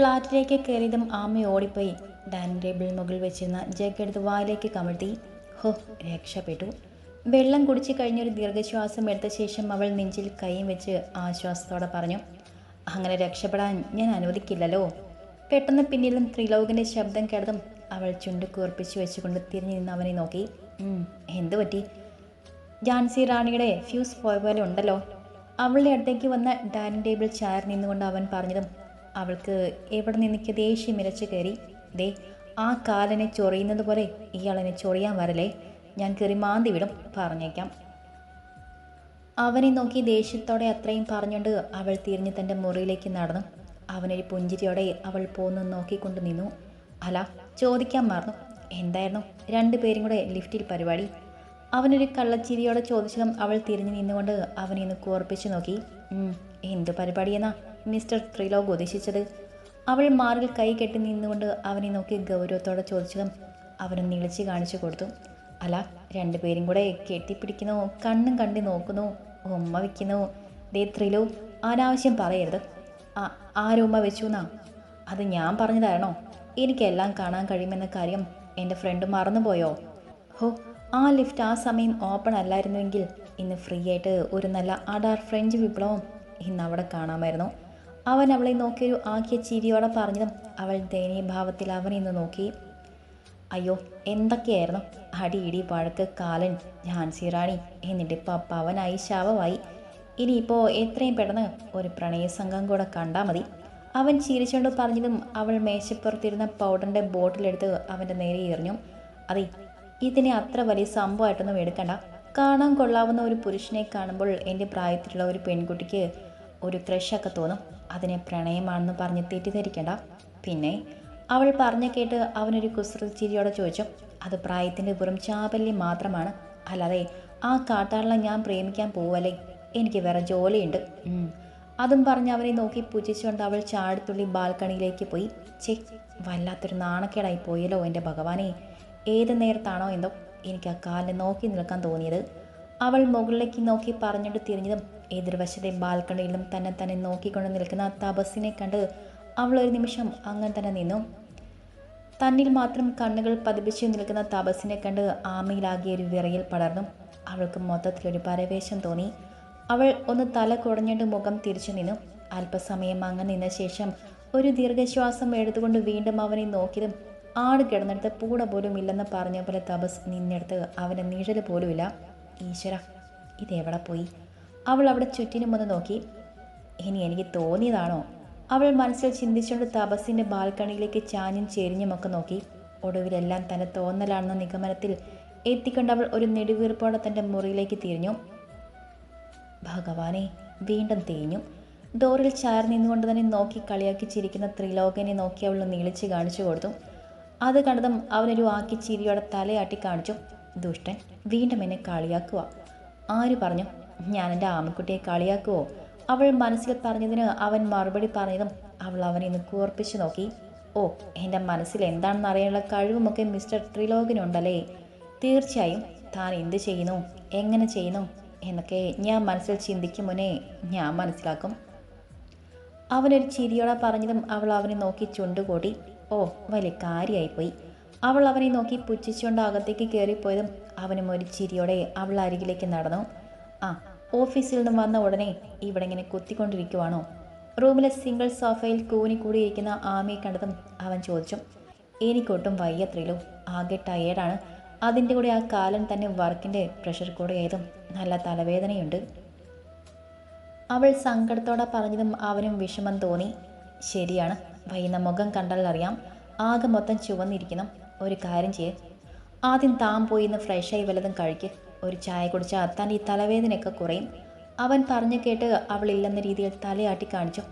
ഫ്ലാറ്റിലേക്ക് കയറിയതും ആമ ഓടിപ്പോയി. ഡൈനിങ് ടേബിളിന് മുകളിൽ വെച്ചിരുന്ന ജഗ് എടുത്ത് വായിലേക്ക് കമഴ്ത്തി. ഹോ രക്ഷപ്പെട്ടു. വെള്ളം കുടിച്ചു കഴിഞ്ഞൊരു ദീർഘശ്വാസം എടുത്ത ശേഷം അവൾ നെഞ്ചിൽ കൈയും വെച്ച് ആശ്വാസത്തോടെ പറഞ്ഞു അങ്ങനെ രക്ഷപ്പെടാൻ ഞാൻ അനുവദിക്കില്ലല്ലോ. പെട്ടെന്ന് പിന്നിലും ത്രിലോകിന്റെ ശബ്ദം കേട്ടതും അവൾ ചുണ്ട് കൂർപ്പിച്ചു വെച്ചുകൊണ്ട് തിരിഞ്ഞു നിന്ന് അവനെ നോക്കി. എന്തു പറ്റി? ജാൻസി റാണിയുടെ ഫ്യൂസ് പോയ പോലെ ഉണ്ടല്ലോ. അവളുടെ അടുത്തേക്ക് വന്ന ഡൈനിങ് ടേബിൾ ചായർ നിന്നുകൊണ്ട് അവൻ പറഞ്ഞതും അവൾക്ക് എവിടെ നിന്നിക്ക് ദേഷ്യം ഇരച്ചു കയറി ദേ ആ കാലനെ ചൊറിയുന്നത് പോലെ ഇയാളെന്നെ ചൊറിയാൻ വരലേ ഞാൻ കയറി മാന്തി വിടും പറഞ്ഞേക്കാം. അവനെ നോക്കി ദേഷ്യത്തോടെ അത്രയും പറഞ്ഞുകൊണ്ട് അവൾ തിരിഞ്ഞ് തന്റെ മുറിയിലേക്ക് നടന്നു. അവനൊരു പുഞ്ചിരിയോടെ അവൾ പോന്നു നോക്കിക്കൊണ്ട് നിന്നു. അല്ല ചോദിക്കാൻ മറന്നു. എന്തായിരുന്നു? രണ്ടുപേരും കൂടെ ലിഫ്റ്റിൽ പരിപാടി. അവനൊരു കള്ളച്ചിരിയോടെ ചോദിച്ചതും അവൾ തിരിഞ്ഞു നിന്നുകൊണ്ട് അവനെ ഒന്ന് കോർപ്പിച്ചു നോക്കി. "ഉം, എന്ത് പരിപാടിയെന്നാ? മിസ്റ്റർ ത്രിലോക് ഉദ്ദേശിച്ചത്. അവൾ മാറിൽ കൈ കെട്ടി നിന്നുകൊണ്ട് അവനെ നോക്കി ഗൗരവത്തോടെ ചോദിച്ചതും അവനും ഇളിച്ച് കാണിച്ചു കൊടുത്തു. അല്ല രണ്ടുപേരും കൂടെ കെട്ടിപ്പിടിക്കുന്നു കണ്ണും കണ്ടി നോക്കുന്നു ഉമ്മ വയ്ക്കുന്നു. ദേ ത്രിലോ അനാവശ്യം പറയരുത്. ആ ആരുമ്മ വെച്ചു എന്നാ അത് ഞാൻ പറഞ്ഞു തരണോ? എനിക്കെല്ലാം കാണാൻ കഴിയുമെന്ന കാര്യം എന്റെ ഫ്രണ്ട് മറന്നുപോയോ? ഹോ ആ ലിഫ്റ്റ് ആ സമയം ഓപ്പൺ അല്ലായിരുന്നുവെങ്കിൽ ഇന്ന് ഫ്രീ ആയിട്ട് ഒരു നല്ല അഡാർ ഫ്രഞ്ച് വിപ്ലവം ഇന്ന് അവിടെ കാണാമായിരുന്നു. അവൻ അവളെ നോക്കിയൊരു ആക്കിയ ചിരിയോടെ പറഞ്ഞതും അവൾ ദയനീയ ഭാവത്തിൽ അവനെ ഇന്ന് നോക്കി. അയ്യോ എന്തൊക്കെയായിരുന്നു? അടി ഇടി വഴക്ക് കാലൻ ഝാൻസി റാണി എന്നിട്ട് ഇപ്പോൾ പവനായി ശവമായി ഇനിയിപ്പോൾ എത്രയും പെട്ടെന്ന് ഒരു പ്രണയസംഘം കൂടെ കണ്ടാൽ മതി. അവൻ ചിരിച്ചുകൊണ്ട് പറഞ്ഞതും അവൾ മേശപ്പുറത്തിരുന്ന പൗഡറിന്റെ ബോട്ടിലെടുത്ത് അവന്റെ നേരെ എറിഞ്ഞു. അതെ ഇതിനെ അത്ര വലിയ സംഭവമായിട്ടൊന്നും എടുക്കണ്ട. കാണാൻ കൊള്ളാവുന്ന ഒരു പുരുഷനെ കാണുമ്പോൾ എന്റെ പ്രായത്തിലുള്ള ഒരു പെൺകുട്ടിക്ക് ഒരു ക്രഷൊക്കെ തോന്നും. അതിനെ പ്രണയമാണെന്ന് പറഞ്ഞ് തെറ്റിദ്ധരിക്കണ്ട. പിന്നെ അവൾ പറഞ്ഞു കേട്ട് അവനൊരു കുസൃതി ചിരിയോടെ ചോദിച്ചു അത് പ്രായത്തിന്റെ വെറും ചാപല്യം മാത്രമാണ്. അല്ലാതെ ആ കാട്ടാളനെ ഞാൻ പ്രേമിക്കാൻ പോവല്ലേ? എനിക്ക് വേറെ ജോലിയുണ്ട്. അതും പറഞ്ഞ് അവനെ നോക്കി പുച്ഛിച്ചുകൊണ്ട് അവൾ ചാടിത്തുള്ളി ബാൽക്കണിയിലേക്ക് പോയി. ചെ വല്ലാത്തൊരു നാണക്കേടായി പോയല്ലോ എന്റെ ഭഗവാനെ. ഏത് നേരത്താണോ എന്തോ എനിക്ക് ആ കാലിനെ നോക്കി നിൽക്കാൻ തോന്നിയത്. അവൾ മുകളിലേക്ക് നോക്കി പറഞ്ഞിട്ട് തിരിഞ്ഞതും എതിർവശത്തെ ബാൽക്കണിയിലും തന്നെ തന്നെ നോക്കിക്കൊണ്ട് നിൽക്കുന്ന തപസ്സിനെ കണ്ട് അവൾ ഒരു നിമിഷം അങ്ങനെ തന്നെ നിന്നു. തന്നിൽ മാത്രം കണ്ണുകൾ പതിപ്പിച്ചു നിൽക്കുന്ന തപസ്സിനെ കണ്ട് ആമയിലാകിയ ഒരു വിറയിൽ പടർന്നു. അവൾക്ക് മൊത്തത്തിലൊരു പരവേശം തോന്നി. അവൾ ഒന്ന് തല കുടഞ്ഞിട്ട് മുഖം തിരിച്ചു നിന്നു. അല്പസമയം അങ്ങനെ നിന്ന ശേഷം ഒരു ദീർഘശ്വാസം എടുത്തുകൊണ്ട് വീണ്ടും അവനെ നോക്കിയതും ആട് കിടന്നെടുത്ത് പൂട പോലും ഇല്ലെന്ന് പറഞ്ഞ പോലെ തപസ് നിന്നെടുത്ത് അവന് നിഴൽ പോലുമില്ല. ഈശ്വര ഇതെവിടെ പോയി? അവൾ അവിടെ ചുറ്റിനും ഒന്ന് നോക്കി. ഇനി എനിക്ക് തോന്നിയതാണോ? അവൾ മനസ്സിൽ ചിന്തിച്ചുകൊണ്ട് തപസ്സിന്റെ ബാൽക്കണിയിലേക്ക് ചാഞ്ഞും ചെരിഞ്ഞുമൊക്കെ നോക്കി. ഒടുവിലെല്ലാം തന്നെ തോന്നലാണെന്ന നിഗമനത്തിൽ എത്തിക്കൊണ്ട് അവൾ ഒരു നെടുവീർപ്പോടെ തന്റെ മുറിയിലേക്ക് തിരിഞ്ഞു. ഭഗവാനെ വീണ്ടും തേഞ്ഞു. ഡോറിൽ ചാർ നിന്നുകൊണ്ട് തന്നെ നോക്കി കളിയാക്കി ചിരിക്കുന്ന ത്രിലോകനെ നോക്കി അവൾ നീളിച്ച് കാണിച്ചു കൊടുത്തു. അത് കണ്ടതും അവനൊരു ആക്കി ചിരിയോടെ തലയാട്ടി കാണിച്ചു. ദുഷ്ടൻ വീണ്ടും എന്നെ കളിയാക്കുക ആര് പറഞ്ഞു ഞാൻ എന്റെ ആമക്കുട്ടിയെ കളിയാക്കുവോ? അവൾ മനസ്സിൽ പറഞ്ഞതിന് അവൻ മറുപടി പറഞ്ഞതും അവൾ അവനെ ഒന്ന് കൂർപ്പിച്ചു നോക്കി. ഓ എന്റെ മനസ്സിൽ എന്താണെന്ന് അറിയാനുള്ള കഴിവുമൊക്കെ മിസ്റ്റർ ത്രിലോകിനുണ്ടല്ലേ. തീർച്ചയായും താൻ എന്ത് ചെയ്യുന്നു എങ്ങനെ ചെയ്യുന്നു എന്നൊക്കെ ഞാൻ മനസ്സിൽ ചിന്തിക്കും മുന്നേ ഞാൻ മനസ്സിലാക്കും. അവനൊരു ചിരിയോടെ പറഞ്ഞതും അവൾ അവനെ നോക്കി ചുണ്ടുകൂടി ഓ വലിയ കാര്യമായിപ്പോയി അവൾ അവനെ നോക്കി പുച്ഛിച്ചുകൊണ്ട് അകത്തേക്ക് കയറിപ്പോയതും അവനും ഒരു ചിരിയോടെ അവൾ അരികിലേക്ക് നടന്നു. ആ ഓഫീസിൽ നിന്നും വന്ന ഉടനെ ഇവിടെ ഇങ്ങനെ കുത്തിക്കൊണ്ടിരിക്കുവാണോ? റൂമിലെ സിംഗിൾ സോഫയിൽ കൂനിക്കൂടിയിരിക്കുന്ന ആമയെ കണ്ടതും അവൻ ചോദിച്ചു. എനിക്കൊട്ടും വയ്യത്രയിലും ആകെ ടയേർഡാണ് അതിന്റെ കൂടെ ആ കാലൻ തന്നെ വർക്കിന്റെ പ്രഷർ കൂടെയായതും നല്ല തലവേദനയുണ്ട്. അവൾ സങ്കടത്തോടെ പറഞ്ഞതും അവനും വിഷമം തോന്നി. ശരിയാണ്. വൈകുന്ന മുഖം കണ്ടാൽ അറിയാം. ആകെ മൊത്തം ചുവന്നിരിക്കണം ഒരു കാര്യം ചെയ്യേ. ആദ്യം താൻ പോയി ഇന്ന് ഫ്രഷായി വല്ലതും കഴിക്ക്. ഒരു ചായ കുടിച്ചാൽ തന്റെ ഈ തലവേദനയൊക്കെ കുറയും. അവൻ പറഞ്ഞു കേട്ട് അവളില്ലെന്ന രീതിയിൽ തലയാട്ടി കാണിച്ചു.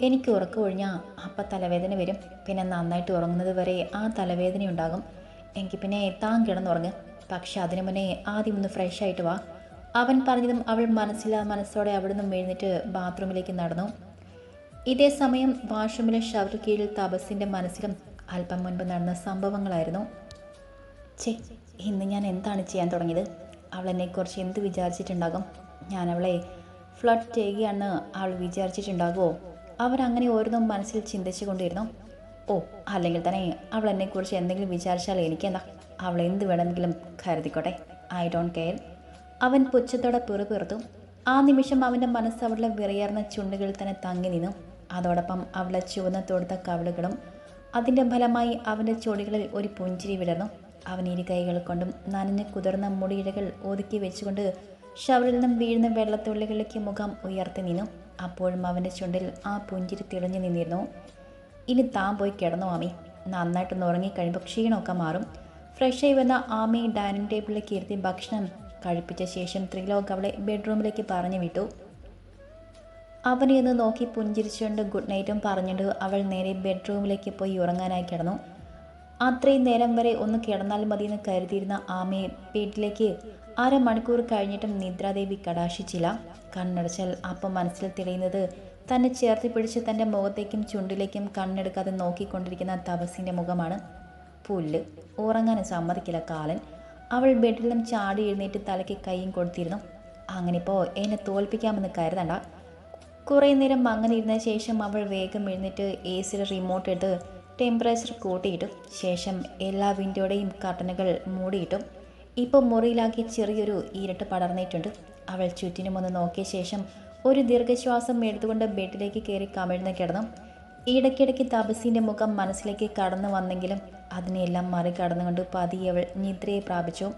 എനിക്ക് ഉറക്കം ഒഴിഞ്ഞാൽ അപ്പം തലവേദന വരും. പിന്നെ നന്നായിട്ട് ഉറങ്ങുന്നത് വരെ ആ തലവേദന ഉണ്ടാകും. എനിക്ക് പിന്നെ താൻ കിടന്നുറങ്ങ്. പക്ഷെ അതിനു മുന്നേ ആദ്യം ഒന്ന് ഫ്രഷ് ആയിട്ട് വാ. അവൻ പറഞ്ഞതും അവൾ മനസ്സിലാ മനസ്സോടെ അവിടെ നിന്നും എഴുന്നേറ്റ് ബാത്റൂമിലേക്ക് നടന്നു. ഇതേ സമയം വാഷ്റൂമിലെ ഷവർ കീഴിൽ തപസിന്റെ മനസ്സിലും അല്പം മുൻപ് നടന്ന സംഭവങ്ങളായിരുന്നു. ചേ ഇന്ന് ഞാൻ എന്താണ് ചെയ്യാൻ തുടങ്ങിയത്? അവൾ എന്നെക്കുറിച്ച് എന്ത് വിചാരിച്ചിട്ടുണ്ടാകും? ഞാൻ അവളെ ഫ്ലഡ് ചെയ്യുകയാണെന്ന് അവൾ വിചാരിച്ചിട്ടുണ്ടാകുമോ അവരങ്ങനെ ഓരോന്നും മനസ്സിൽ ചിന്തിച്ചു കൊണ്ടിരുന്നു ഓ അല്ലെങ്കിൽ തന്നെ അവൾ എന്നെക്കുറിച്ച് എന്തെങ്കിലും വിചാരിച്ചാൽ എനിക്കെന്താ? അവൾ എന്ത് വേണമെങ്കിലും കരുതിക്കോട്ടെ. I don't care. അവൻ പുച്ഛത്തോടെ പിറുപിറുത്തു. ആ നിമിഷം അവന്റെ മനസ്സ് അവളുടെ വിറയർന്ന ചുണ്ടുകളിൽ തന്നെ തങ്ങി നിന്നു. അതോടൊപ്പം അവളെ ചുവന്ന തൊടുത്ത കവിളുകളും അതിന്റെ ഫലമായി അവന്റെ ചുളികളിൽ ഒരു പുഞ്ചിരി വിടർന്നു. അവൻ ഇരു കൈകൾ കൊണ്ടും നനഞ്ഞ് കുതിർന്ന മുടിയിഴകൾ ഒതുക്കി വെച്ചുകൊണ്ട് ഷവറിൽ നിന്നും വീഴുന്ന വെള്ളത്തുള്ളികളിലേക്ക് മുഖം ഉയർത്തി നിന്നു. അപ്പോഴും അവന്റെ ചുണ്ടിൽ ആ പുഞ്ചിരി തിളഞ്ഞു നിന്നിരുന്നു. ഇനി താൻ പോയി കിടന്നു ആമി. നന്നായിട്ടൊന്ന് ഉറങ്ങിക്കഴിയുമ്പോൾ ക്ഷീണമൊക്കെ മാറും. ഫ്രഷ് ആയി വന്ന ആമി ഡൈനിങ് ടേബിളിലേക്ക് ഇരുത്തി ഭക്ഷണം കഴിപ്പിച്ച ശേഷം ത്രിലോക് അവളെ ബെഡ്റൂമിലേക്ക് പറഞ്ഞു വിട്ടു. അവനെ ഒന്ന് നോക്കി പുഞ്ചിരിച്ചുകൊണ്ട് ഗുഡ് നൈറ്റും പറഞ്ഞിട്ട് അവൾ നേരെ ബെഡ്റൂമിലേക്ക് പോയി ഉറങ്ങാനായി കിടന്നു. അത്രയും നേരം വരെ ഒന്ന് കിടന്നാൽ മതിയെന്ന് കരുതിയിരുന്ന ആമയെ വീട്ടിലേക്ക് അരമണിക്കൂർ കഴിഞ്ഞിട്ടും നിദ്രാദേവി കടാശിച്ചില്ല കണ്ണടച്ചാൽ അപ്പം മനസ്സിൽ തെളിയുന്നത് തന്നെ ചേർത്തി പിടിച്ച് തന്റെ മുഖത്തേക്കും ചുണ്ടിലേക്കും കണ്ണെടുക്കാതെ നോക്കിക്കൊണ്ടിരിക്കുന്ന തപസിന്റെ മുഖമാണ്. പുല്ല്. ഉറങ്ങാൻ സമ്മതിക്കില്ല കാലൻ. അവൾ ബെഡിലും ചാടി എഴുന്നേറ്റ് തലയ്ക്ക് കൈയും കൊടുത്തിരുന്നു. അങ്ങനെ ഇപ്പോൾ എന്നെ തോൽപ്പിക്കാമെന്ന് കരുതണ്ട. കുറേ നേരം അങ്ങനെ ഇരുന്ന ശേഷം അവൾ വേഗം എഴുന്നേറ്റ് എ സിയുടെ റിമോട്ട് എടുത്ത് ടെമ്പറേച്ചർ കൂട്ടിയിട്ടു ശേഷം എല്ലാ വിൻഡോയുടെയും കർട്ടനുകൾ മൂടിയിട്ടും ഇപ്പോൾ മുറിയിലാക്കി ചെറിയൊരു ഇരുട്ട് പടർന്നിട്ടുണ്ട്. അവൾ ചുറ്റിനും ഒന്ന് നോക്കിയ ശേഷം ഒരു ദീർഘശ്വാസം എടുത്തുകൊണ്ട് ബെഡിലേക്ക് കയറി കമിഴ്ന്ന് കിടന്നു. ഇടയ്ക്കിടയ്ക്ക് തപസിന്റെ മുഖം മനസ്സിലേക്ക് കടന്നു വന്നെങ്കിലും അതിനെയെല്ലാം മറികടന്നുകൊണ്ട് പതിയെ അവൾ നിദ്രയെ പ്രാപിച്ചു.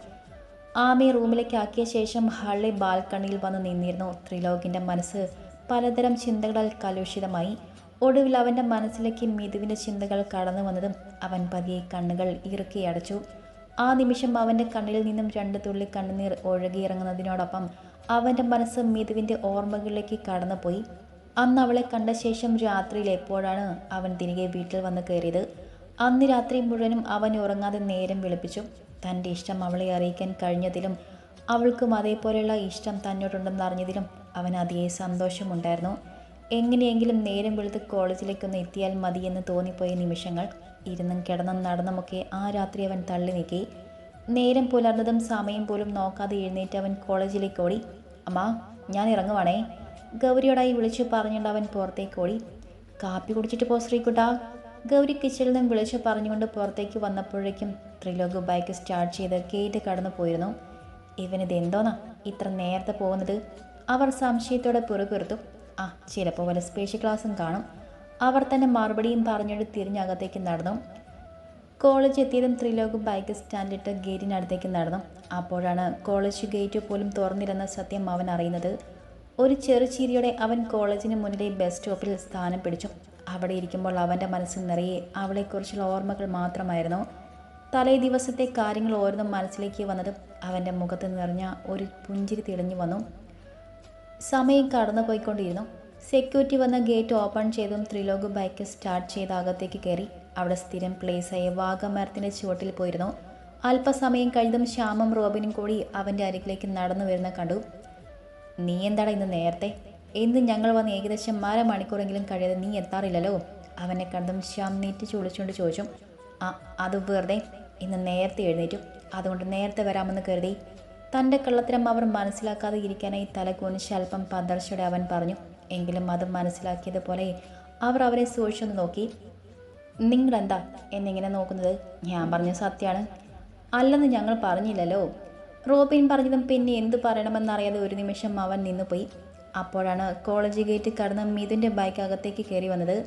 ആമയെ റൂമിലേക്ക് ആക്കിയ ശേഷം ഹള്ളി ബാൽക്കണിയിൽ വന്ന് നിന്നിരുന്നു. ത്രിലോകിന്റെ മനസ്സ് പലതരം ചിന്തകളാൽ കലുഷിതമായി. ഒടുവിൽ അവന്റെ മനസ്സിലേക്ക് മിഥുവിന്റെ ചിന്തകൾ കടന്നു വന്നതും അവൻ പതിയെ കണ്ണുകൾ ഇറുക്കി അടച്ചു. ആ നിമിഷം അവന്റെ കണ്ണിൽ നിന്നും രണ്ട് തുള്ളി കണ്ണുനീർ ഒഴുകിയിറങ്ങുന്നതിനോടൊപ്പം അവന്റെ മനസ്സ് മിഥുവിന്റെ ഓർമ്മകളിലേക്ക് കടന്നുപോയി. അന്ന് അവളെ കണ്ട ശേഷം രാത്രിയിൽ എപ്പോഴാണ് അവൻ തിരികെ വീട്ടിൽ വന്ന് കയറിയത്? അന്ന് രാത്രി മുഴുവനും അവൻ ഉറങ്ങാതെ നേരം വിളിപ്പിച്ചു. തന്റെ ഇഷ്ടം അവളെ അറിയിക്കാൻ കഴിഞ്ഞതിലും അവൾക്കും അതേപോലെയുള്ള ഇഷ്ടം തന്നോടുണ്ടെന്ന് അറിഞ്ഞതിലും അവൻ അതിയെ സന്തോഷമുണ്ടായിരുന്നു. എങ്ങനെയെങ്കിലും നേരം വെളുത്ത് കോളേജിലേക്കൊന്ന് എത്തിയാൽ മതിയെന്ന് തോന്നിപ്പോയ നിമിഷങ്ങൾ ഇരുന്നും കിടന്നും നടന്നുമൊക്കെ ആ രാത്രി അവൻ തള്ളി നീക്കി. നേരം പുലർന്നതും സമയം പോലും നോക്കാതെ എഴുന്നേറ്റ് അവൻ കോളേജിലേക്ക് ഓടി. അമ്മ ഞാൻ ഇറങ്ങുവാണേ. ഗൗരിയോടായി വിളിച്ചു പറഞ്ഞുകൊണ്ട് അവൻ പുറത്തേക്ക് ഓടി. കാപ്പി കുടിച്ചിട്ട് പോ ശ്രീകുട്ടാ. ഗൗരി കിച്ചണിൽ നിന്നും വിളിച്ചു പറഞ്ഞുകൊണ്ട് പുറത്തേക്ക് വന്നപ്പോഴേക്കും ത്രിലോക് ബൈക്ക് സ്റ്റാർട്ട് ചെയ്ത് ഗേറ്റ് കടന്നു പോയിരുന്നു. ഇവനിത് എന്തോന്നാ ഇത്ര നേരത്തെ പോകുന്നത്? അവർ സംശയത്തോടെ പുറകുറുത്തു ആ ചിലപ്പോൾ വല്ല സ്പെഷ്യൽ ക്ലാസ്സും കാണും. അവർ തന്നെ മറുപടിയും പറഞ്ഞിട്ട് തിരിഞ്ഞകത്തേക്ക് നടന്നു. കോളേജ് എത്തിയതും ത്രിലോക് ബൈക്ക് സ്റ്റാൻഡിലിട്ട് ഗേറ്റിനടുത്തേക്ക് നടന്നു. അപ്പോഴാണ് കോളേജ് ഗേറ്റ് പോലും തുറന്നിരുന്ന സത്യം അവൻ അറിയുന്നത്. ഒരു ചെറുചീരിയോടെ അവൻ കോളേജിന് മുന്നിലെ ബസ് സ്റ്റോപ്പിൽ സ്ഥാനം പിടിച്ചു. അവിടെ ഇരിക്കുമ്പോൾ അവന്റെ മനസ്സിൽ നിറയെ അവളെക്കുറിച്ചുള്ള ഓർമ്മകൾ മാത്രമായിരുന്നു. തലേ ദിവസത്തെ കാര്യങ്ങൾ ഓരോന്നും മനസ്സിലേക്ക് വന്നതും അവന്റെ മുഖത്ത് നിറഞ്ഞ ഒരു പുഞ്ചിരി തെളിഞ്ഞു വന്നു. സമയം കടന്നു പോയിക്കൊണ്ടിരുന്നു സെക്യൂരിറ്റി വന്ന ഗേറ്റ് ഓപ്പൺ ചെയ്തും ത്രിലോക് ബൈക്ക് സ്റ്റാർട്ട് ചെയ്ത് അകത്തേക്ക് കയറി. അവിടെ സ്ഥിരം പ്ലേസായ വാഗമരത്തിന്റെ ചുവട്ടിൽ പോയിരുന്നു. അല്പസമയം കഴിഞ്ഞതും ശ്യാമം റോബിനും കൂടി അവന്റെ അരികിലേക്ക് നടന്നു വരുന്ന കണ്ടു. നീ എന്താടാ ഇന്ന് നേരത്തെ? ഇന്ന് ഞങ്ങൾ വന്ന് ഏകദേശം അര മണിക്കൂറെങ്കിലും കഴിയാതെ നീ എത്താറില്ലല്ലോ? അവനെ കണ്ടതും ശ്യാം നീറ്റി ചുളിച്ചുകൊണ്ട് ചോദിച്ചു. ആ അത് വെറുതെ. ഇന്ന് നേരത്തെ എഴുന്നേറ്റു. അതുകൊണ്ട് നേരത്തെ വരാമെന്ന് കരുതി. തന്റെ കള്ളത്തരം അവർ മനസ്സിലാക്കാതെ ഇരിക്കാനായി തല കുനിച്ച് അല്പം പന്തർച്ചയുടെ അവൻ പറഞ്ഞു. എങ്കിലും അത് മനസ്സിലാക്കിയതുപോലെ അവർ അവരെ സൂക്ഷിച്ചൊന്ന് നോക്കി. നിങ്ങളെന്താ എന്നിങ്ങനെ നോക്കുന്നത്? ഞാൻ പറഞ്ഞ സത്യമാണ്. അല്ലെന്ന് ഞങ്ങൾ പറഞ്ഞില്ലല്ലോ. റോബിൻ പറഞ്ഞതും പിന്നെ എന്തു പറയണമെന്നറിയാതെ ഒരു നിമിഷം അവൻ നിന്നുപോയി. അപ്പോഴാണ് കോളേജ് ഗേറ്റ് കടന്ന് മിഥുന്റെ ബൈക്ക് അകത്തേക്ക് കയറി വന്നത്.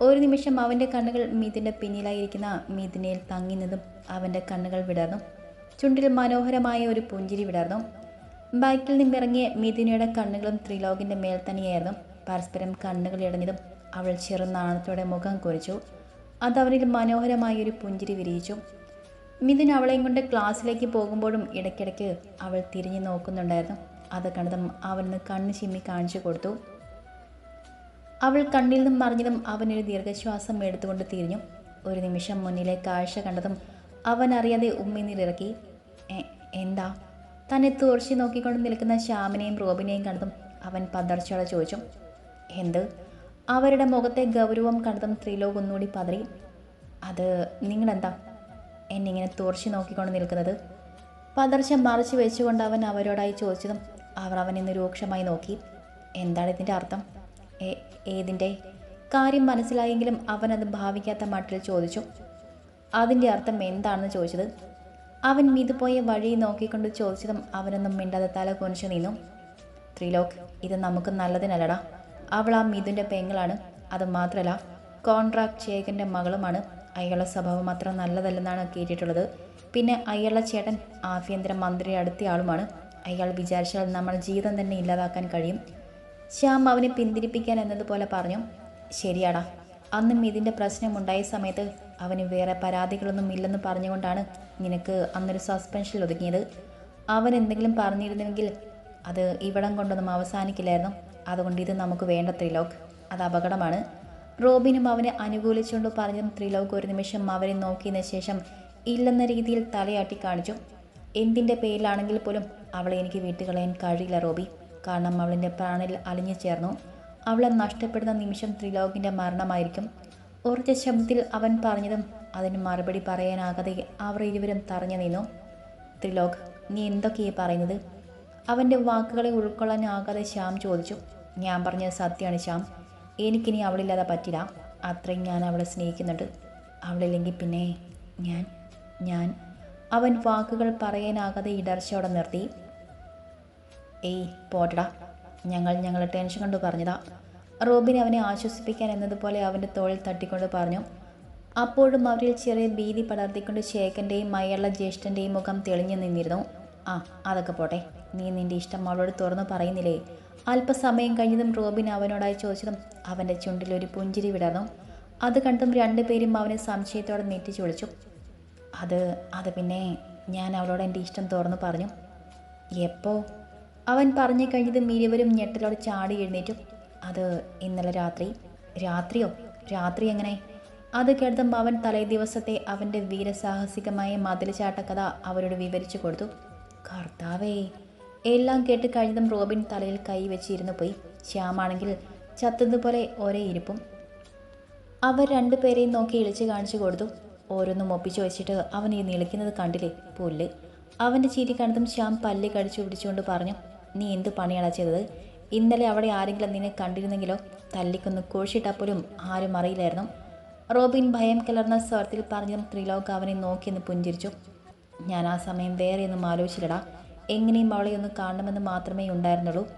ഒരു നിമിഷം അവന്റെ കണ്ണുകൾ മിഥുന്റെ പിന്നിലായിരിക്കുന്ന മിഥുനയിൽ തങ്ങി നിന്നും അവന്റെ കണ്ണുകൾ വിടർന്നു. ചുണ്ടിൽ മനോഹരമായ ഒരു പുഞ്ചിരി വിടർന്നു. ബൈക്കിൽ നിന്നിറങ്ങിയ മിഥുനയുടെ കണ്ണുകളും ത്രിലോകിന്റെ മേൽ തന്നെയായിരുന്നു പരസ്പരം കണ്ണുകൾ ഇടഞ്ഞതും അവൾ ചെറുനാണത്തോടെ മുഖം കുറിച്ചു. അതവനിൽ മനോഹരമായ ഒരു പുഞ്ചിരി വിരിയിച്ചു. മിഥുൻ അവളെയും കൊണ്ട് ക്ലാസ്സിലേക്ക് പോകുമ്പോഴും ഇടയ്ക്കിടയ്ക്ക് അവൾ തിരിഞ്ഞു നോക്കുന്നുണ്ടായിരുന്നു. അത് കണ്ടതും അവന് കണ്ണ് ചിമ്മി കാണിച്ചു കൊടുത്തു. അവൾ കണ്ണിൽ നിന്നും മറിഞ്ഞതും അവനൊരു ദീർഘശ്വാസം എടുത്തുകൊണ്ട് തിരിഞ്ഞു. ഒരു നിമിഷം മുന്നിലെ കാഴ്ച കണ്ടതും അവൻ അറിയാതെ ഉമ്മിനീരിറക്കി "എ- എന്താ? തന്നെ തുറച്ചു നോക്കിക്കൊണ്ട് നിൽക്കുന്ന ശ്യാമിനെയും റോബിനെയും കണ്ടതും അവൻ പതർച്ചയോടെ ചോദിച്ചു. എന്ത്? അവരുടെ മുഖത്തെ ഗൗരവം കണ്ടതും ത്രിലോക് ഒന്നുകൂടി പതറി. അത് നിങ്ങളെന്താ? എന്നിങ്ങനെ തുറച്ചു നോക്കിക്കൊണ്ട് നിൽക്കുന്നത്. പതർച്ച മറിച്ച് വെച്ചുകൊണ്ട് അവൻ അവരോടായി ചോദിച്ചതും അവർ അവനെ രൂക്ഷമായി നോക്കി. എന്താണ് ഇതിന്റെ അർത്ഥം? ഏ ഏതിന്റെ കാര്യം മനസ്സിലായെങ്കിലും അവനത് ഭാവിക്കാത്ത മട്ടിൽ ചോദിച്ചു. അതിന്റെ അർത്ഥം എന്താണെന്ന് ചോദിച്ചത്. അവൻ മിതുപോയ വഴി നോക്കിക്കൊണ്ട് ചോദിച്ചതും അവനൊന്നും മിണ്ടാതെ തല കുനിച്ചു നിന്നു. ത്രിലോക് ഇത് നമുക്ക് നല്ലതിനല്ലടാ. അവൾ ആ മിഥുന്റെ പെങ്ങളാണ്. അത് മാത്രമല്ല കോൺട്രാക്ട് ചേകന്റെ മകളുമാണ്. അയാളുടെ സ്വഭാവം അത്ര നല്ലതല്ലെന്നാണ് കേട്ടിട്ടുള്ളത്. പിന്നെ അയാളുടെ ചേട്ടൻ ആഭ്യന്തര മന്ത്രി അടുത്ത ആളുമാണ്. അയാൾ വിചാരിച്ചാൽ നമ്മുടെ ജീവിതം തന്നെ ഇല്ലാതാക്കാൻ കഴിയും. ശ്യാം അവനെ പിന്തിരിപ്പിക്കാൻ എന്നതുപോലെ പറഞ്ഞു. ശരിയാടാ. അന്നും ഇതിന്റെ പ്രശ്നമുണ്ടായ സമയത്ത് അവന് വേറെ പരാതികളൊന്നും ഇല്ലെന്ന് പറഞ്ഞുകൊണ്ടാണ് നിനക്ക് അന്നൊരു സസ്പെൻഷനിൽ ഒതുങ്ങിയത്. അവൻ എന്തെങ്കിലും പറഞ്ഞിരുന്നെങ്കിൽ അത് ഇവിടം കൊണ്ടൊന്നും അവസാനിക്കില്ലായിരുന്നു. അതുകൊണ്ട് ഇത് നമുക്ക് വേണ്ട ത്രിലോക്. അത് അപകടമാണ്. റോബിനും അവനെ അനുകൂലിച്ചുകൊണ്ട് പറഞ്ഞതും ത്രിലോക് ഒരു നിമിഷം അവരെ നോക്കിയതിനു ശേഷം ഇല്ലെന്ന രീതിയിൽ തലയാട്ടി കാണിച്ചു. എന്തിന്റെ പേരിലാണെങ്കിൽ പോലും അവളെ എനിക്ക് വിട്ടുകളയാൻ കഴിയില്ല റോബി. കാരണം അവളിന്റെ പ്രാണിൽ അലിഞ്ഞു ചേർന്നു. അവളെ നഷ്ടപ്പെടുന്ന നിമിഷം ത്രിലോകിന്റെ മരണമായിരിക്കും. ഉറച്ച ശബ്ദത്തിൽ അവൻ പറഞ്ഞതും അതിന് മറുപടി പറയാനാകാതെ അവർ ഇരുവരും തറഞ്ഞു നിന്നു. ത്രിലോക് നീ എന്തൊക്കെയാണ് പറയുന്നത്? അവന്റെ വാക്കുകളെ ഉൾക്കൊള്ളാനാകാതെ ശ്യാം ചോദിച്ചു. ഞാൻ പറഞ്ഞത് സത്യമാണ് ശ്യാം. എനിക്കിനി അവളില്ലാതെ പറ്റില്ല. അത്രയും ഞാൻ അവളെ സ്നേഹിക്കുന്നുണ്ട്. അവളില്ലെങ്കിൽ പിന്നെ ഞാൻ ഞാൻ. അവൻ വാക്കുകൾ പറയാനാകാതെ ഇടർച്ചയോടെ നിർത്തി. ഏയ് പോട്ടടാ. ഞങ്ങൾ ഞങ്ങളെ ടെൻഷൻ കണ്ടു പറഞ്ഞതാ. റോബിൻ അവനെ ആശ്വസിപ്പിക്കാൻ എന്നതുപോലെ അവന്റെ തോളിൽ തട്ടിക്കൊണ്ട് പറഞ്ഞു. അപ്പോഴും അവരിൽ ചെറിയ ഭീതി പടർത്തിക്കൊണ്ട് ശേഖന്റെയും മയുള്ള ജ്യേഷ്ഠന്റെയും മുഖം തെളിഞ്ഞു നിന്നിരുന്നു. ആ അതൊക്കെ പോട്ടെ. നീ നിന്റെ ഇഷ്ടം അവളോട് തുറന്നു പറയുന്നില്ലേ? അല്പസമയം കഴിഞ്ഞതും റോബിൻ അവനോടായി ചോദിച്ചതും അവന്റെ ചുണ്ടിൽ ഒരു പുഞ്ചിരി വിടർന്നു. അത് കണ്ടും രണ്ടുപേരും അവനെ സംശയത്തോടെ നെറ്റിച്ചു വിളിച്ചു അത് അത് പിന്നെ ഞാൻ അവളോട് എന്റെ ഇഷ്ടം തുറന്നു പറഞ്ഞു. എപ്പോ? അവൻ പറഞ്ഞു കഴിഞ്ഞതും ഇരുവരും ഞെട്ടലോടെ ചാടി എഴുന്നേറ്റു. അത് ഇന്നലെ രാത്രി രാത്രിയോ? രാത്രി എങ്ങനെ? അത് കേട്ടതും അവൻ തലേ ദിവസത്തെ അവന്റെ വീരസാഹസികമായ മതിൽചാട്ട കഥ അവരോട് വിവരിച്ചു കൊടുത്തു. കർത്താവേ എല്ലാം കേട്ട് കഴിഞ്ഞതും റോബിൻ തലയിൽ കൈ വെച്ചിരുന്നു പോയി. ശ്യാമാണെങ്കിൽ ചത്തതുപോലെ ഒരേ ഇരിപ്പും. അവർ രണ്ടുപേരെയും നോക്കി ഇളിച്ച് കാണിച്ചു കൊടുത്തു. ഓരോന്നും ഒപ്പിച്ചു വെച്ചിട്ട് അവൻ ഈ നിളിക്കുന്നത് കണ്ടില്ലേ? പുല്ല്. അവന്റെ ചിരി കണ്ടതും ശ്യാം പല്ല് കടിച്ചു പിടിച്ചുകൊണ്ട് പറഞ്ഞു നീ എന്ത് പണിയാണ് ചെയ്തത്? ഇന്നലെ അവിടെ ആരെങ്കിലും നിന്നെ കണ്ടിരുന്നെങ്കിലോ? തല്ലിക്കൊന്ന് കോഴിച്ചിട്ടാൽ പോലും ആരും അറിയില്ലായിരുന്നു. റോബിൻ ഭയം കലർന്ന സ്വരത്തിൽ പറഞ്ഞതും ത്രിലോക് അവനെ നോക്കിയെന്ന് പുഞ്ചിരിച്ചു. ഞാൻ ആ സമയം വേറെ ഒന്നും ആലോചിച്ചില്ലടാ. എങ്ങനെയും അവളെ ഒന്ന് കാണണമെന്ന് മാത്രമേ ഉണ്ടായിരുന്നുള്ളൂ.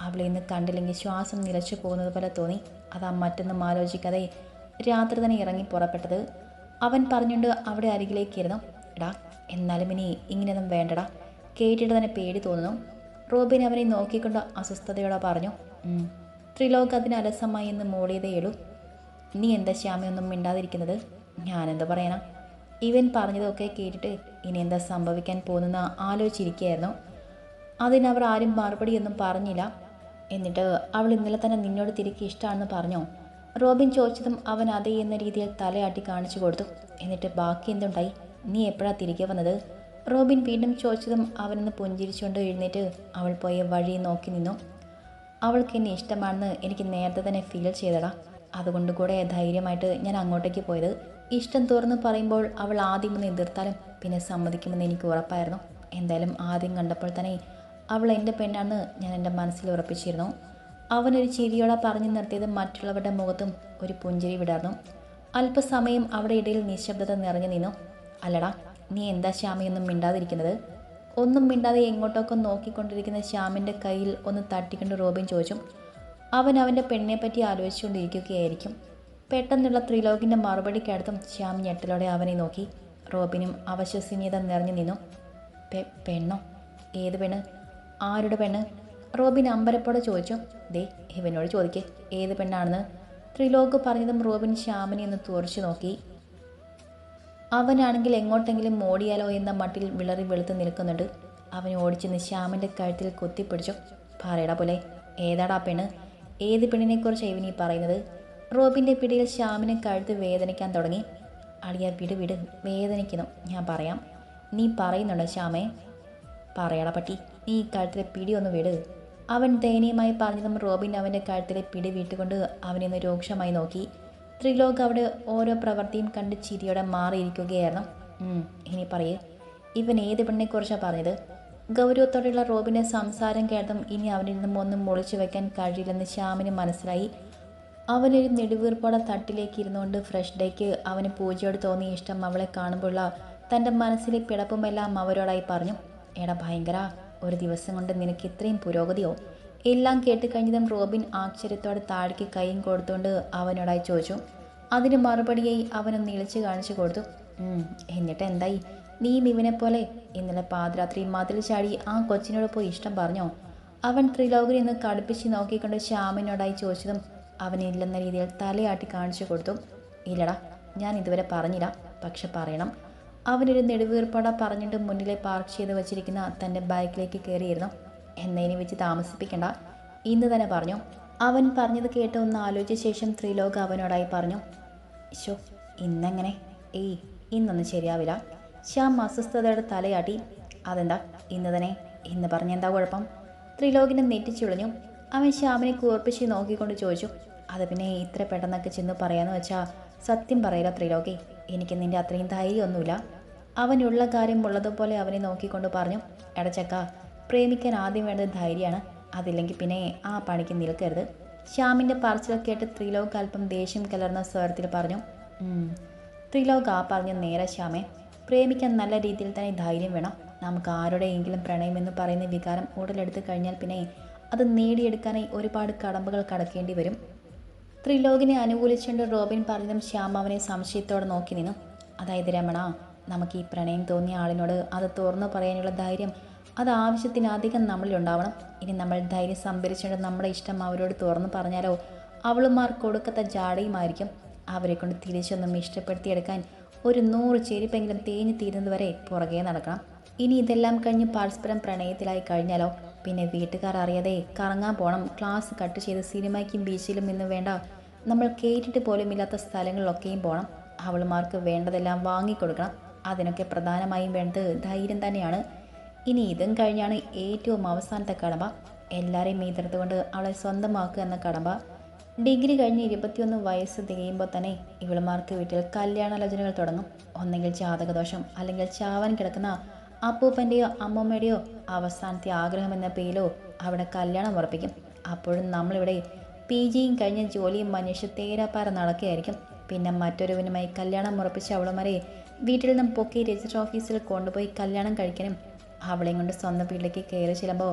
അവളെ ഇന്ന് കണ്ടില്ലെങ്കിൽ ശ്വാസം നിലച്ചു പോകുന്നത് പോലെ തോന്നി. അതാ മറ്റൊന്നും ആലോചിക്കാതെ രാത്രി തന്നെ ഇറങ്ങി പുറപ്പെട്ടത്. അവൻ പറഞ്ഞുകൊണ്ട് അവിടെ അരികിലേക്കിരുന്നു. എടാ എന്നാലും ഇനി ഇങ്ങനെയൊന്നും വേണ്ടടാ. കേട്ടിട്ട് തന്നെ പേടി തോന്നുന്നു. റോബിൻ അവനെ നോക്കിക്കൊണ്ട് അസ്വസ്ഥതയോടെ പറഞ്ഞു. ത്രിലോക് അതിന് അലസമായി എന്ന് മൂളിയതേയുള്ളൂ നീ എന്താ ശ്യാമയൊന്നും മിണ്ടാതിരിക്കുന്നത്? ഞാനെന്താ പറയണം? ഇവൻ പറഞ്ഞതൊക്കെ കേട്ടിട്ട് ഇനി എന്താ സംഭവിക്കാൻ പോകുന്ന ആലോചിച്ചിരിക്കുകയായിരുന്നു. അതിനവർ ആരും മറുപടിയൊന്നും പറഞ്ഞില്ല. എന്നിട്ട് അവൾ ഇന്നലെ തന്നെ നിന്നോട് തിരികെ ഇഷ്ടമാണെന്ന് പറഞ്ഞോ. റോബിൻ ചോദിച്ചതും അവൻ അതേ എന്ന രീതിയിൽ തലയാട്ടി കാണിച്ചു കൊടുത്തു. എന്നിട്ട് ബാക്കി എന്തുണ്ടായി? നീ എപ്പോഴാണ് തിരികെ വന്നത്? റോബിൻ വീണ്ടും ചോദിച്ചതും അവനൊന്ന് പുഞ്ചിരിച്ചുകൊണ്ട് എഴുന്നേറ്റ് അവൾ പോയ വഴി നോക്കി നിന്നു. അവൾക്ക് എന്നെ ഇഷ്ടമാണെന്ന് എനിക്ക് നേരത്തെ തന്നെ ഫീൽ ചെയ്തടാ. അതുകൊണ്ട് കൂടെ ധൈര്യമായിട്ട് ഞാൻ അങ്ങോട്ടേക്ക് പോയത്. ഇഷ്ടം തുറന്ന് പറയുമ്പോൾ അവൾ ആദ്യം ഒന്ന് എതിർത്താലും പിന്നെ സമ്മതിക്കുമെന്ന് എനിക്ക് ഉറപ്പായിരുന്നു. എന്തായാലും ആദ്യം കണ്ടപ്പോൾ തന്നെ അവൾ എന്റെ പെണ്ണാണെന്ന് ഞാൻ എന്റെ മനസ്സിൽ ഉറപ്പിച്ചിരുന്നു. അവനൊരു ചിരിയോടെ പറഞ്ഞു നിർത്തിയത് മറ്റുള്ളവരുടെ മുഖത്തും ഒരു പുഞ്ചിരി വിടർന്നു. അല്പസമയം അവിടെ ഇടയിൽ നിശബ്ദത നിറഞ്ഞു നിന്നു. അല്ലടാ നീ എന്താ ശ്യാമിയൊന്നും മിണ്ടാതിരിക്കുന്നത്? ഒന്നും മിണ്ടാതെ എങ്ങോട്ടൊക്കെ നോക്കിക്കൊണ്ടിരിക്കുന്ന ശ്യാമിന്റെ കയ്യിൽ ഒന്ന് തട്ടിക്കൊണ്ട് റോബിൻ ചോദിച്ചു. അവൻ അവന്റെ പെണ്ണിനെ പറ്റി ആലോചിച്ചുകൊണ്ടിരിക്കുകയായിരിക്കും. പെട്ടെന്നുള്ള ത്രിലോകിന്റെ മറുപടിക്കടുത്തും ശ്യാം ഞെട്ടലോടെ അവനെ നോക്കി. റോബിനും അവശ്വസനീയത നിറഞ്ഞു നിന്നു. പെ- പെണ്ണോ? ഏത് പെണ്ണ്? ആരുടെ പെണ്ണ്? റോബിൻ അമ്പരപ്പോടെ ചോദിച്ചു. ദേ ഇവനോട് ചോദിക്കേ. ഏത് പെണ്ണാണെന്ന്? ത്രിലോക് പറഞ്ഞതും റോബിൻ ശ്യാമിനെ ഒന്ന് തുറച്ചു നോക്കി. അവനാണെങ്കിൽ എങ്ങോട്ടെങ്കിലും ഓടിയാലോ എന്ന മട്ടിൽ വിളറി വെളുത്ത് നിൽക്കുന്നുണ്ട്. അവൻ ഓടിച്ചെന്ന് ശ്യാമിന്റെ കഴുത്തിൽ കൊത്തിപ്പിടിച്ചു. പറയടാ പോലെ ഏതാടാ പെണ്ണ്? ഏത് പെണ്ണിനെക്കുറിച്ചാണ് ഇവനീ പറയുന്നത്? റോബിന്റെ പിടിയിൽ ശ്യാമിനെ കഴുത്ത് വേദനിക്കാൻ തുടങ്ങി. അളിയ വിട് വിട് വേദനിക്കുന്നു. ഞാൻ പറയാം. നീ പറയുന്നുണ്ടോ ശ്യാമേ? പറയടാ പട്ടി നീ കഴുത്തിലെ പിടി ഒന്ന് വിട്. അവൻ ദയനീയമായി പറഞ്ഞതും റോബിൻ അവന്റെ കഴുത്തിലെ പിടി വീട്ടുകൊണ്ട് അവനെ ഒന്ന് രൂക്ഷമായി നോക്കി. ത്രിലോക് അവിടെ ഓരോ പ്രവൃത്തിയും കണ്ട് ചിരിയോടെ മാറിയിരിക്കുകയായിരുന്നു. ഇനി പറയേ. ഇവൻ ഏത് പെണ്ണിനെക്കുറിച്ചാണ് പറഞ്ഞത്? ഗൗരവത്തോടെയുള്ള റോബിന്റെ സംസാരം കേട്ടതും ഇനി അവനിൽ നിന്നും ഒന്നും മുളിച്ചു വെക്കാൻ കഴിയില്ലെന്ന് ശ്യാമിന് മനസ്സിലായി. അവനൊരു നെടുവീർപ്പോടെ തട്ടിലേക്ക് ഇരുന്നുകൊണ്ട് ഫ്രഷ് ഡേക്ക് അവന് പൂജയോട് തോന്നിയ ഇഷ്ടം അവളെ കാണുമ്പോഴുള്ള തന്റെ മനസ്സിലെ പിടപ്പുമെല്ലാം അവരോടായി പറഞ്ഞു. എടാ ഭയങ്കര ഒരു ദിവസം കൊണ്ട് നിനക്ക് ഇത്രയും പുരോഗതിയോ? എല്ലാം കേട്ട് കഴിഞ്ഞതും റോബിൻ ആശ്ചര്യത്തോടെ താഴേക്ക് കൈയും കൊടുത്തുകൊണ്ട് അവനോടായി ചോദിച്ചു. അതിന് മറുപടിയായി അവനൊന്ന് ഇളിച്ച് കാണിച്ചു കൊടുത്തു. എന്നിട്ട് എന്തായി? നീയും ഇവനെ പോലെ? ഇന്നലെ പാതിരാത്രി മതിൽ ചാടി ആ കൊച്ചിനോട് പോയി ഇഷ്ടം പറഞ്ഞോ? അവൻ ത്രിലോകനെ നിന്ന് കടുപ്പിച്ച് നോക്കിക്കൊണ്ട് ശ്യാമിനോടായി ചോദിച്ചതും അവനില്ലെന്ന രീതിയിൽ തലയാട്ടി കാണിച്ചു കൊടുത്തു. ഇല്ലടാ ഞാൻ ഇതുവരെ പറഞ്ഞില്ല. പക്ഷെ പറയണം. അവനൊരു നെടുവീർപ്പട പറഞ്ഞിട്ട് മുന്നിലെ പാർക്ക് ചെയ്ത് വച്ചിരിക്കുന്ന തന്റെ ബൈക്കിലേക്ക് കയറിയിരുന്നു. എന്നതിനെ വെച്ച് താമസിപ്പിക്കണ്ട. ഇന്ന് തന്നെ പറഞ്ഞു. അവൻ പറഞ്ഞത് കേട്ട് ഒന്ന് ആലോചിച്ച ശേഷം ത്രിലോക അവനോടായി പറഞ്ഞു ശോ ഇന്നെങ്ങനെ? ഏയ് ഇന്നൊന്നും ശരിയാവില്ല. ശ്യാം അസ്വസ്ഥതയുടെ തലയാട്ടി അതെന്താ? ഇന്ന് തന്നെ? ഇന്ന് പറഞ്ഞ എന്താ കുഴപ്പം? ത്രിലോകിനെ നെറ്റിച്ചുളഞ്ഞു അവൻ ശ്യാമിനെ കൂർപ്പിച്ച് നോക്കിക്കൊണ്ട് ചോദിച്ചു അത് പിന്നെ ഇത്ര പെട്ടെന്നൊക്കെ ചെന്ന് പറയാന്ന് വെച്ചാൽ സത്യം പറയില്ല ത്രിലോകി? എനിക്ക് നിന്റെ അത്രയും ധൈര്യമൊന്നുമില്ല. അവനുള്ള കാര്യം ഉള്ളതുപോലെ അവനെ നോക്കിക്കൊണ്ട് പറഞ്ഞു എടച്ചക്ക പ്രേമിക്കാൻ ആദ്യം വേണ്ടത് ധൈര്യമാണ്. അതില്ലെങ്കിൽ പിന്നെ ആ പണിക്ക് നിൽക്കരുത്. ശ്യാമിന്റെ പറച്ചിലൊക്കെ ആയിട്ട് ത്രിലോക് അല്പം ദേഷ്യം കലർന്ന സ്വരത്തിൽ പറഞ്ഞു. ത്രിലോക് ആ പറഞ്ഞ നേരെ ശ്യാമെ പ്രേമിക്കാൻ നല്ല രീതിയിൽ തന്നെ ധൈര്യം വേണം. നമുക്ക് ആരുടെയെങ്കിലും പ്രണയമെന്ന് പറയുന്ന വികാരം ഉടലെടുത്ത് കഴിഞ്ഞാൽ പിന്നെ അത് നേടിയെടുക്കാനായി ഒരുപാട് കടമ്പകൾ കടക്കേണ്ടി വരും. ത്രിലോകിനെ അനുകൂലിച്ചുകൊണ്ട് റോബിൻ പറഞ്ഞതും ശ്യാം അവനെ സംശയത്തോടെ നോക്കി നിന്നു. അതായത് രമണ നമുക്ക് ഈ പ്രണയം തോന്നിയ ആളിനോട് അത് തുറന്നു പറയാനുള്ള ധൈര്യം അത് ആവശ്യത്തിനധികം നമ്മളിലുണ്ടാവണം. ഇനി നമ്മൾ ധൈര്യം സംഭരിച്ചുകൊണ്ട് നമ്മുടെ ഇഷ്ടം അവരോട് തുറന്നു പറഞ്ഞാലോ? അവളുമാർ കൊടുക്കത്ത ജാടയുമായിരിക്കും. അവരെ കൊണ്ട് തിരിച്ചൊന്നും ഇഷ്ടപ്പെടുത്തിയെടുക്കാൻ ഒരു നൂറ് ചെരുപ്പെങ്കിലും തേഞ്ഞു തീരുന്നത് വരെ പുറകെ നടക്കണം. ഇനി ഇതെല്ലാം കഴിഞ്ഞ് പരസ്പരം പ്രണയത്തിലായി കഴിഞ്ഞാലോ? പിന്നെ വീട്ടുകാർ അറിയാതെ കറങ്ങാൻ പോകണം ക്ലാസ് കട്ട് ചെയ്ത് സിനിമയ്ക്കും ബീച്ചിലും ഇന്ന് വേണ്ട. നമ്മൾ കേട്ടിട്ട് പോലും ഇല്ലാത്ത സ്ഥലങ്ങളിലൊക്കെയും പോകണം അവളുമാർക്ക് വേണ്ടതെല്ലാം വാങ്ങിക്കൊടുക്കണം. അതിനൊക്കെ പ്രധാനമായും വേണ്ടത് ധൈര്യം തന്നെയാണ്. ഇനി ഇതും കഴിഞ്ഞാണ് ഏറ്റവും അവസാനത്തെ കടമ്പ എല്ലാവരെയും മീതെടുത്തുകൊണ്ട് അവളെ സ്വന്തമാക്കുക എന്ന കടമ്പ ഡിഗ്രി കഴിഞ്ഞ് ഇരുപത്തിയൊന്ന് വയസ്സ് തികയുമ്പോൾ തന്നെ ഇവളുമാർക്ക് വീട്ടിൽ കല്യാണാലോചനകൾ തുടങ്ങും. ഒന്നെങ്കിൽ ജാതകദോഷം അല്ലെങ്കിൽ ചാവൻ കിടക്കുന്ന അപ്പൂപ്പന്റെയോ അമ്മൂമ്മയുടെയോ അവസാനത്തെ ആഗ്രഹം എന്ന പേരിലോ അവിടെ കല്യാണം ഉറപ്പിക്കും. അപ്പോഴും നമ്മളിവിടെ പി ജിയും കഴിഞ്ഞ ജോലിയും മനുഷ്യ തേരാപ്പാറ നടക്കുകയായിരിക്കും. പിന്നെ മറ്റൊരുവനുമായി കല്യാണം ഉറപ്പിച്ച അവളുമാരെ വീട്ടിൽ നിന്നും പൊക്കി രജിസ്റ്റർ ഓഫീസിൽ കൊണ്ടുപോയി കല്യാണം കഴിക്കാനും അവളെയും കൊണ്ട് സ്വന്തം വീട്ടിലേക്ക് കയറി ചെല്ലുമ്പോൾ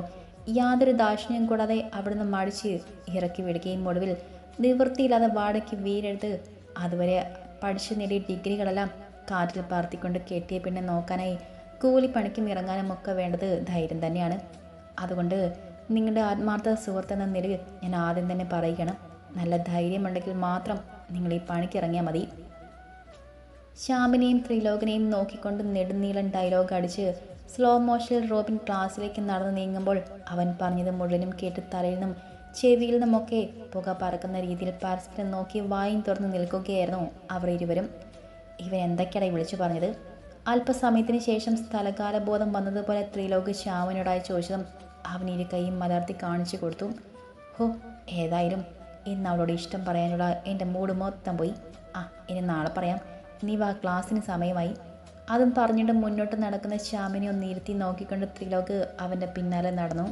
യാതൊരു ദാക്ഷിണ്യം കൂടാതെ അവിടുന്ന് മടിച്ച് ഇറക്കി വിടുകയും ഒടുവിൽ നിവൃത്തിയില്ലാതെ വാടക്ക് വീരെടുത്ത് അതുവരെ പഠിച്ചു നേടിയ ഡിഗ്രികളെല്ലാം കാറ്റിൽ പറത്തിക്കൊണ്ട് കെട്ടിയ പിന്നെ നോക്കാനായി കൂലിപ്പണിക്കും ഇറങ്ങാനും ഒക്കെ വേണ്ടത് ധൈര്യം തന്നെയാണ്. അതുകൊണ്ട് നിങ്ങളുടെ ആത്മാർത്ഥ സുഹൃത്ത് എന്ന നിലയിൽ ഞാൻ ആദ്യം തന്നെ പറയുകയാണ് നല്ല ധൈര്യമുണ്ടെങ്കിൽ മാത്രം നിങ്ങൾ ഈ പണിക്ക് ഇറങ്ങിയാൽ മതി. ശ്യാമിനെയും ത്രിലോകനെയും നോക്കിക്കൊണ്ട് നെടുന്നീളൻ ഡയലോഗ് അടിച്ച് സ്ലോ മോഷനിൽ റോബിൻ ക്ലാസ്സിലേക്ക് നടന്നു നീങ്ങുമ്പോൾ അവൻ പറഞ്ഞത് മുഴുവനും കേട്ട് തലയിൽ നിന്നും ചെവിയിൽ നിന്നുമൊക്കെ പുക പറക്കുന്ന രീതിയിൽ പരസ്പരം നോക്കി വായും തുറന്ന് നിൽക്കുകയായിരുന്നു അവർ ഇരുവരും. ഇവൻ എന്തൊക്കെയാണ് വിളിച്ചു പറഞ്ഞത്? അല്പസമയത്തിന് ശേഷം സ്ഥലകാലബോധം വന്നതുപോലെ ത്രിലോക് ശ്യാമനോടായി ചോദിച്ചതും അവൻ ഇരു കൈയും മലർത്തി കാണിച്ചു കൊടുത്തു. ഹോ ഏതായാലും ഇന്ന് അവളോട് ഇഷ്ടം പറയാനുള്ള എന്റെ മൂഡ് മൊത്തം പോയി. ആ ഇനി നാളെ പറയാം. നീ വാ ക്ലാസ്സിന് സമയമായി. അതും പറഞ്ഞിട്ട് മുന്നോട്ട് നടക്കുന്ന ശ്യാമിനെ ഒന്ന് ഇരുത്തി നോക്കിക്കൊണ്ട് ത്രിലോക് അവന്റെ പിന്നാലെ നടന്നു.